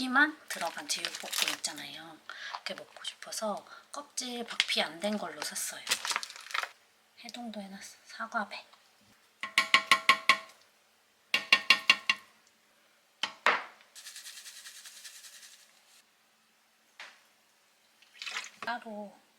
고 고기만 들어간 제육볶음 있잖아요. 그게 먹고 싶어서 껍질 박피 안 된 걸로 샀어요. 해동도 해놨어. 사과배. 따로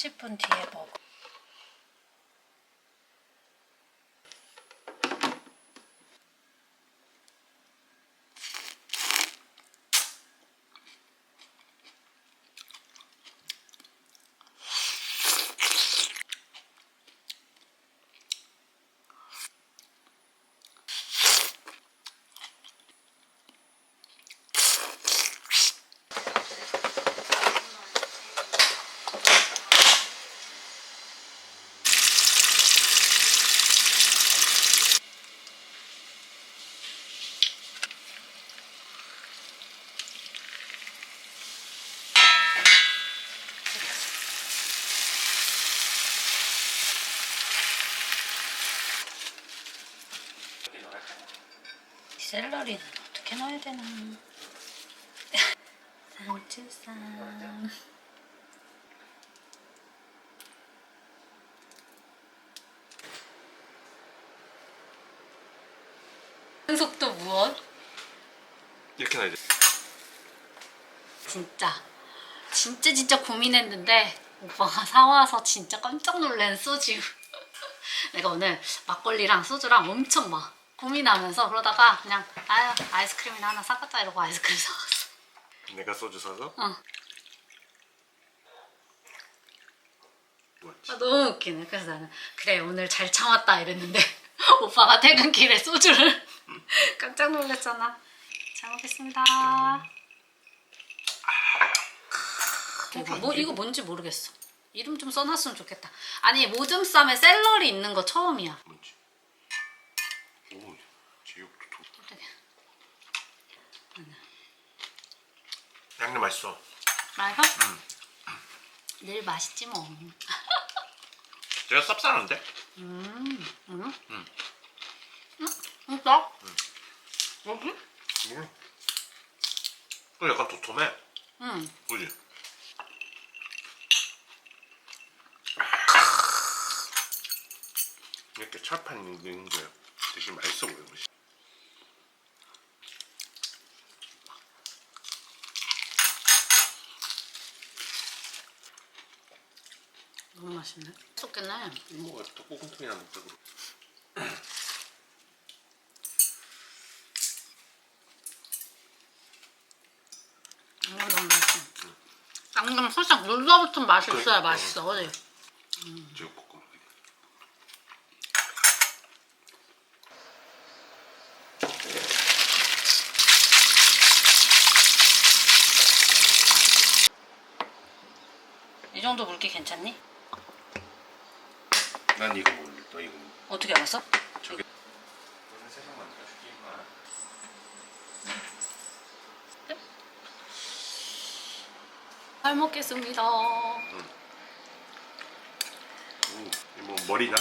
30분 뒤에 먹어. 넣어야 되나? 상추쌈. 속도 무엇? 이렇게 놔야 돼. 진짜 진짜 진짜 고민했는데 오빠가 사와서 진짜 깜짝 놀란 소주 내가 오늘 막걸리랑 소주랑 엄청 막 고민하면서 그러다가 그냥 아유 아이스크림이나 하나 사갔자 이러고 아이스크림 사왔어. 내가 소주 사서? 어. 아, 너무 웃기네. 그래서 나는 그래 오늘 잘 참았다 이랬는데 오빠가 퇴근길에 소주를 깜짝 놀랐잖아. 잘 먹겠습니다. 이거, 뭐, 이거 뭔지 모르겠어. 이름 좀 써놨으면 좋겠다. 아니 모듬쌈에 샐러리 있는 거 처음이야. 뭔지. 오, 제육도 도... 어떡해. 양념 맛있어. 맛있어? 늘 맛있지 뭐 제가 쌉싸는데? 음, 음. 음. 음, 진짜? 여기? 뭘? 또 약간 도톰해. 응. 그지? 이렇게 철판 있는 게 되게 맛있어. 그지? 너무 맛있네. 쏟겠네. 이모가 떡볶이나 먹자 그러. 음, 너무 맛있어. 양념 살짝 눌러붙은 맛이 그래. 있어야 맛있어, 그지? 제육볶음. 이 정도 굵기 괜찮니? 난 이거 먹을래. 너 이거. 먹을래. 어떻게 알았어? 저기. 너는 세상 만들어줄게 임마. 잘 먹겠습니다. 오, 이뭐 머리나?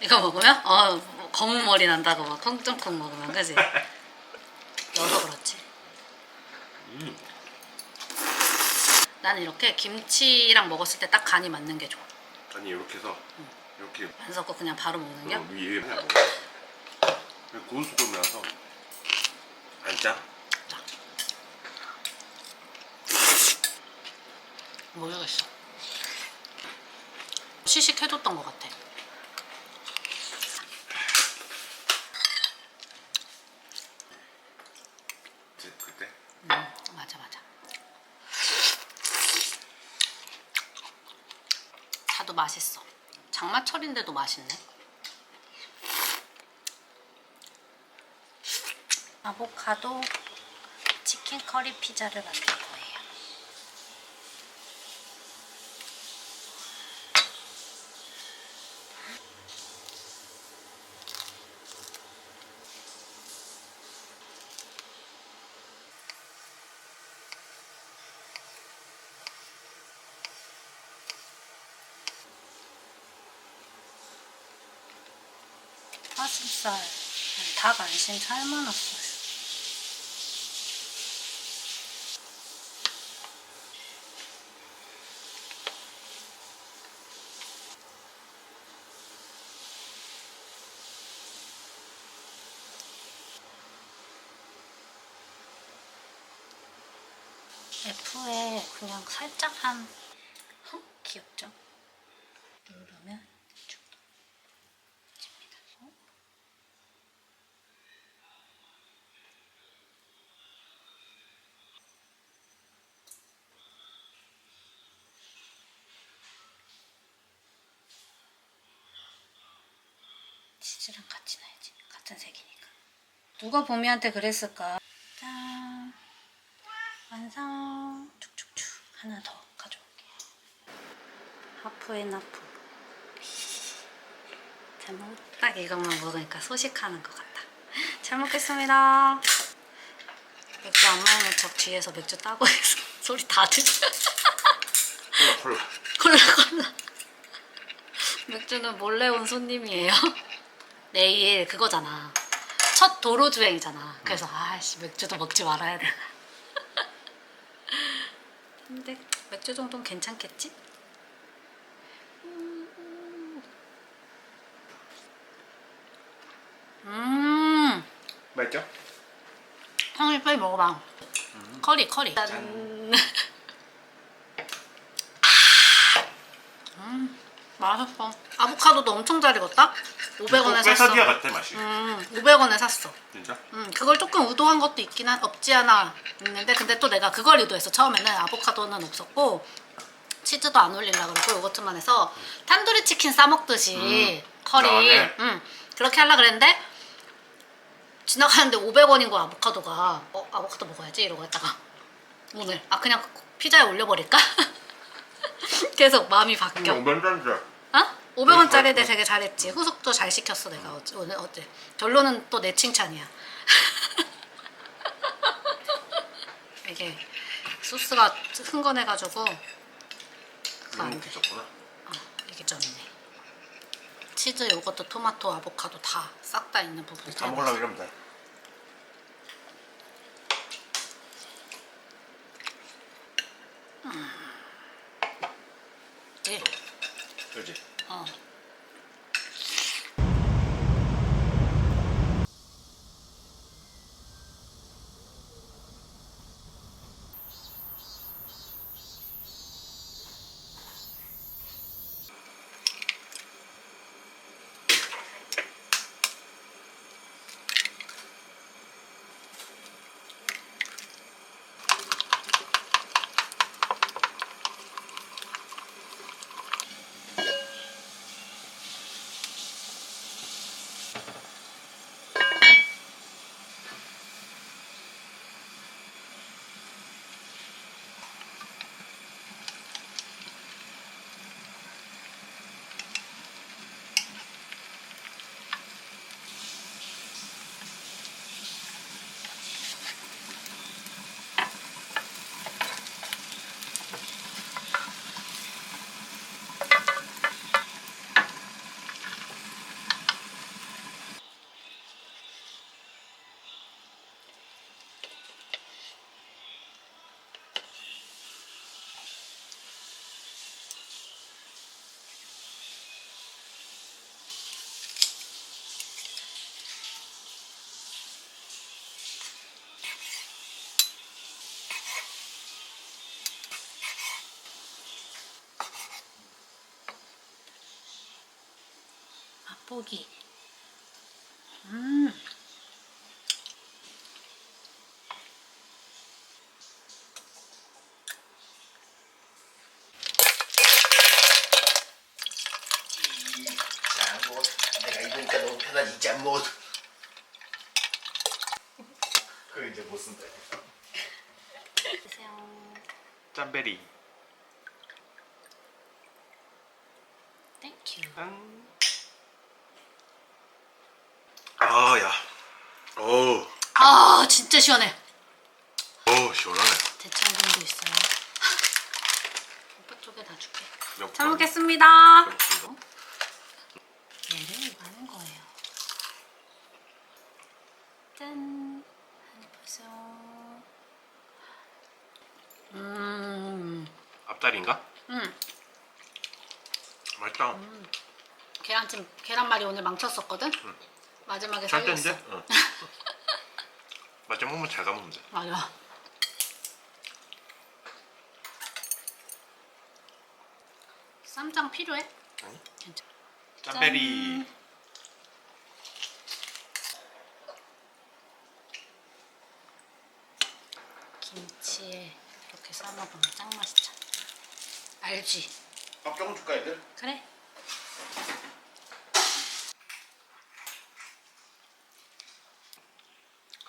이거 먹으면? 어, 뭐 검은 머리 난다고 막 콩정콩 먹으면, 그지? 여서 그렇지. 음. 나는 이렇게 김치랑 먹었을 때 딱 간이 맞는 게 좋아. 아니 이렇게 해서 이렇게 안 섞고 그냥 바로 먹는 게? 어, 위에 그냥. 고운 소금이라서 안 짜? 모르겠어. 시식해줬던 것 같아. 이제 그때 음, 맞아 맞아. 다도 맛있어. 장마철인데도 맛있네. 아보카도 치킨 커리 피자를 만들 거 가슴살, 닭 안심 삶아놨어요. F에 그냥 살짝 한 어? 귀엽죠? 누르면 쭉 집니다. 어? 치즈랑 같이 넣어야지. 같은 색이니까. 누가 봄이한테 그랬을까? 짠. 완성. 축축축. 하나 더 가져올게요. 하프 앤 하프. 잘 먹. 딱 이것만 먹으니까 소식하는 것 같다. 잘 먹겠습니다. 맥주 안 먹는 척 뒤에서 맥주 따고 있어. 소리 다 들려. 콜라 콜라. 콜라 콜라. 맥주는 몰래 온 손님이에요. 내일 그거잖아. 첫 도로 주행이잖아. 그래서 아씨 맥주도 먹지 말아야 돼. 근데 맥주 정도는 괜찮겠지? 음, 맛있죠? 형이 빨리 먹어봐. 커리 커리. 짠. 음, 맛있어. 아보카도도 엄청 잘 익었다. 500원에 샀어. 빼사디아 같아 맛이. 음, 500원에 샀어. 진짜? 음, 그걸 조금 의도한 것도 있긴 한 없지 않아 있는데 근데 또 내가 그걸 의도했어. 처음에는 아보카도는 없었고 치즈도 안 올리려고 그러고 요거트만 해서 탄두리 치킨 싸 먹듯이 음, 커리 나네. 음, 그렇게 하려 그랬는데 지나가는데 500원인 거야 아보카도가 어 아보카도 먹어야지 이러고 했다가 오늘 아 그냥 피자에 올려버릴까? 계속 마음이 바뀌어 오면단지. 어? 500원짜리인데 되게 잘했지. 후숙도 잘 시켰어 내가 어제 오늘 어제. 결론은 또 내 칭찬이야. 이게 소스가 흥건해가지고 그거 안 음, 돼. 있었구나. 어, 이게 좀 있네. 치즈, 요거트, 토마토, 아보카도 다 싹 다 있는 부분. 다 먹으려고 이러면 돼. 네. 그렇지. 어. 맛보기. 음. 뭐 내가 입으니까 너무 편하지 잠 못. 그거 이제 못 쓴다. 드세요. 짬베리. 땡큐. 아, 야. 어우, 아 진짜 시원해. 어우, 시원하네. 대창분도 있어요. 오빠 쪽에 다 줄게. 몇잘 번. 먹겠습니다. 그렇습니다. 얘를 이거 하는 거예요. 짠. 한입 보세요. 음, 앞다리인가? 음. 맛있다. 계란찜, 계란말이 오늘 망쳤었거든? 마지막에 잘 살렸어. 땐데? 응. 맛좀 먹으면 잘 가면 돼. 맞아. 쌈장 필요해? 아니? 괜찮아. 짬베리. 김치에 이렇게 싸 먹으면 짱 맛있잖아. 알지? 밥 조금 줄까, 애들? 그래.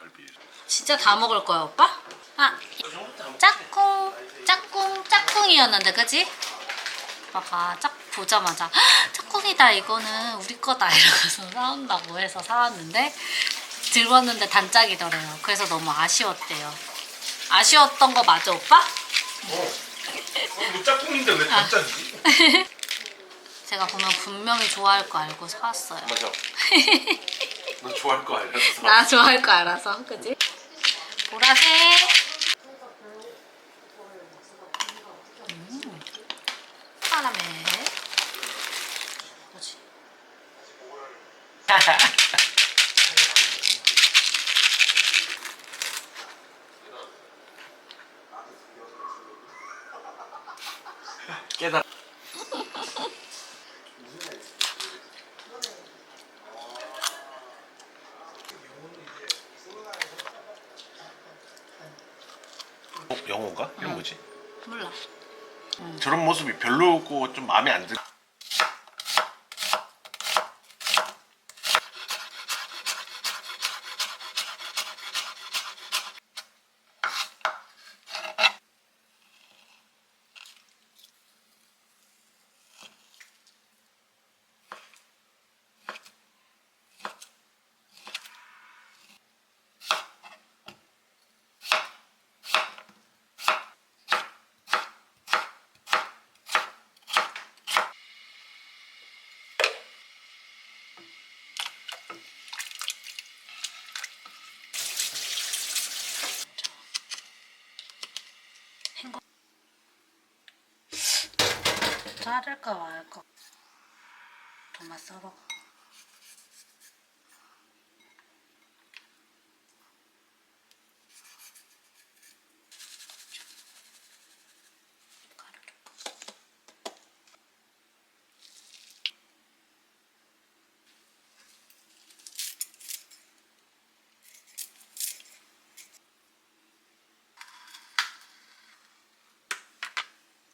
갈비. 진짜 다 먹을 거야, 오빠? 아, 짝꿍, 짝꿍, 짝꿍이었는데, 그지? 오빠가 짝 보자마자 "헉, 짝꿍이다, 이거는 우리 거다 이러면서 사온다고 해서 사왔는데 들었는데 단짝이더래요. 그래서 너무 아쉬웠대요. 아쉬웠던 거 맞아, 오빠? 어. 뭐 짝꿍인데 왜 단짝이지? 제가 보면 분명히 좋아할 거 알고 사왔어요. 맞아. 너 좋아할 거 알았어. 나 좋아할 거 알아서, 그지? 보라색. 음. 카라멜. 뭐지? 깨달. 어, 영호인가? 이름 뭐지? 몰라. 저런 모습이 별로고 좀 마음에 안 들. 자를까 말까. 도마 조금.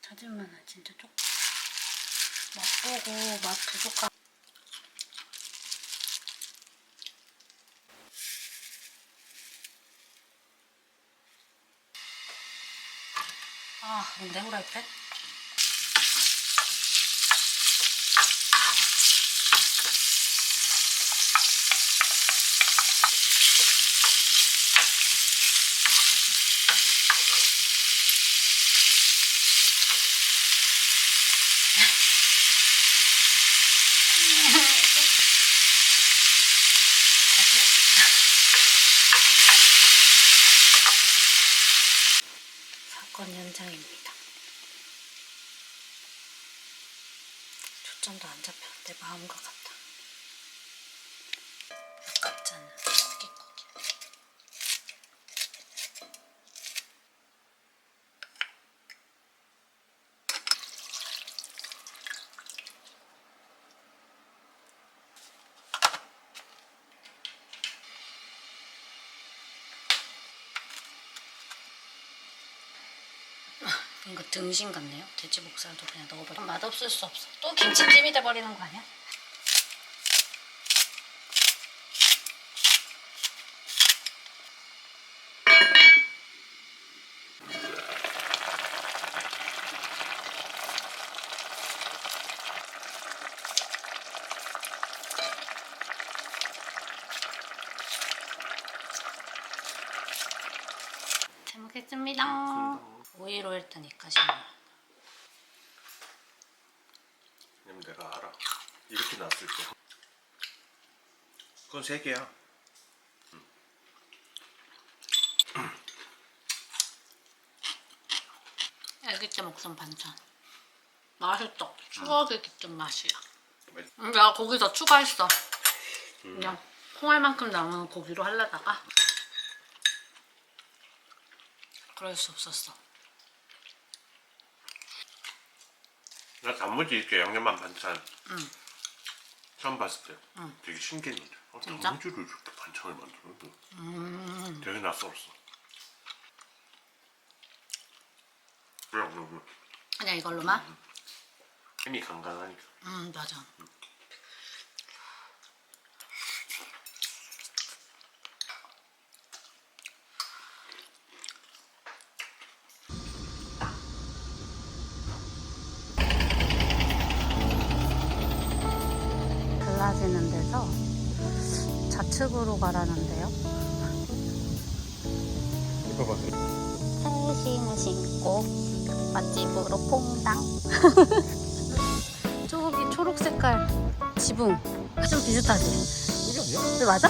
찾으면은 진짜 조금 맛보고 맛 부족한 아 뭔데 후라이팬? 사 건 현장입니다. 초점도 안 잡혀. 내 마음과. 아깝잖아. 등심 같네요. 돼지 목살도 그냥 넣어버려. 맛없을 수 없어. 또 김치찜이 돼버리는 거 아니야? 잘 먹겠습니다. 아, 오이로 일단 이까지만. 왜냐면 내가 알아. 이렇게 놨을 때. 그건 세 개야. 애기 때 먹던 반찬. 맛있어. 추억의 깃든 맛이야. 음, 내가 고기 더 추가했어. 그냥 콩알만큼 남은 고기로 하려다가 그럴 수 없었어. 나 단무지 이렇게 양념한 반찬 응. 처음 봤을 때 응. 되게 신기했는데 어, 진짜? 단무지를 이렇게 반찬을 만들어? 음. 되게 낯설었어. 그래, 그래, 그래. 그냥 이걸로만? 힘이 강간하니까. 음 맞아. 갈 가라는데요. 새 신을 신고 맛집으로 퐁당. 저기 초록 색깔 지붕 좀 비슷하지? 네, 맞아?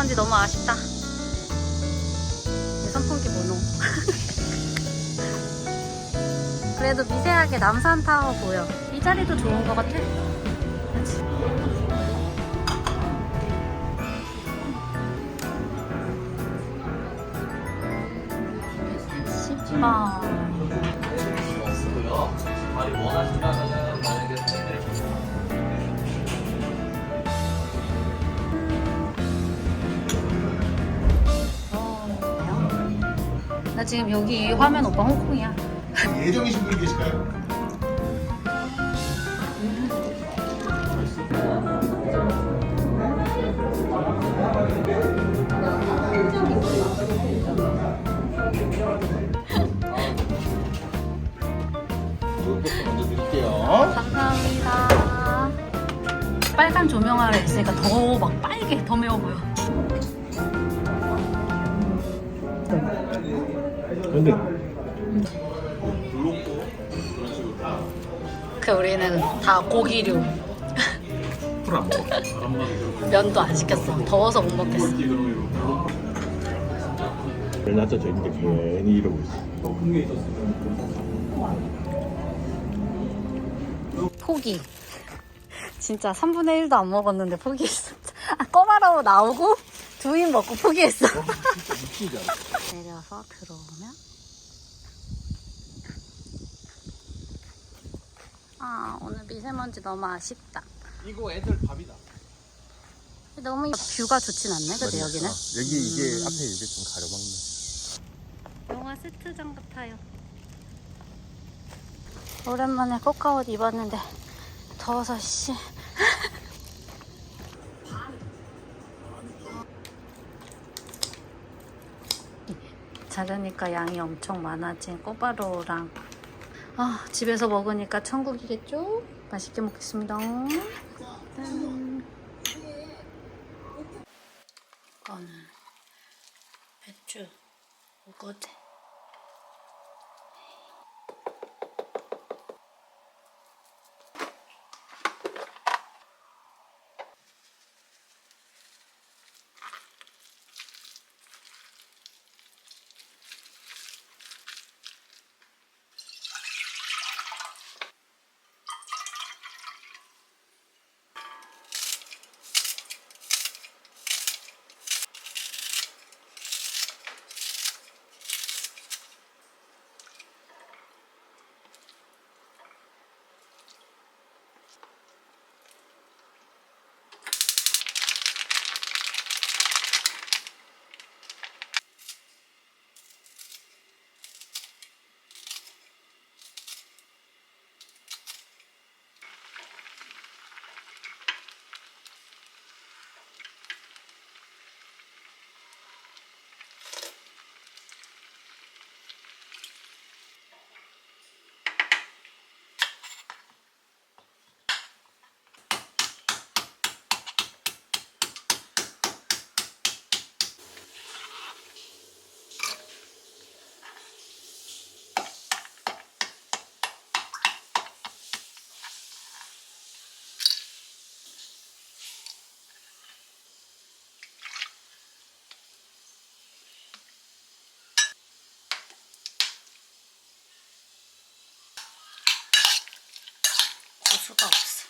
미세먼지 너무 아쉽다. 내 선풍기 모노. 그래도 미세하게 남산타워 보여. 이 자리도 좋은 것 같아. 그 지금 여기 이 화면 오빠 홍콩이야. 예정이신 분이 계실까요? 이것부터 먼저 드릴게요. 감사합니다. 빨간 조명 아래 있으니까 더 막 빨개, 더 매워 보여. 근데 그 우리는 다 고기류. 풀안 먹어. 면도 안 시켰어. 더워서 못 먹겠어. 별 낮춰져 있는데 괜히 이러고 있어. 포기. 진짜 3분의 1도 안 먹었는데 포기했어. 아, 꼬마라고 나오고 두 입 먹고 포기했어. 미치지 않아. 내려서 들어오면 아 오늘 미세먼지 너무 아쉽다. 이거 애들 밥이다. 너무 뷰가 좋진 않네, 근데 여기는. 여기 이게 앞에 이게 좀 가려먹는. 영화 세트장 같아요. 오랜만에 꽃가옷 입었는데 더워서 씨. 작으니까 양이 엄청 많아진 꼬바로우랑 아 집에서 먹으니까 천국이겠죠? 맛있게 먹겠습니다. 짠. 이거는 배추 우거지. 수가 없어.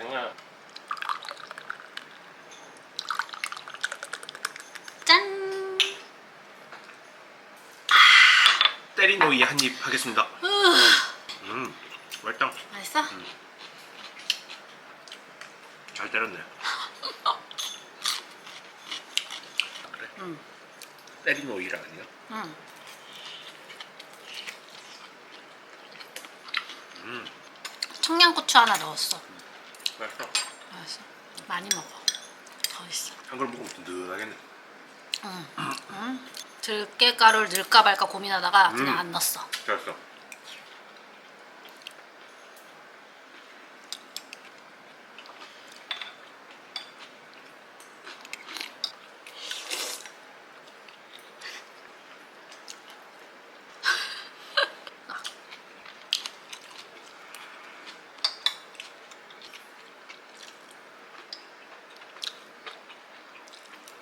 장난. 짠. 오이 한 입 하겠습니다. 음, 맛있다. 맛있어? 잘 때렸네. 그래? 응. 때린 오이라 아니야? 응. 음, 청양고추 하나 넣었어. 맛있어. 맛있어. 많이 먹어. 더 있어. 한걸 먹으면 든든하겠네. 응. 응. 들깨가루를 넣을까 말까 고민하다가 그냥 음. 안 넣었어. 됐어.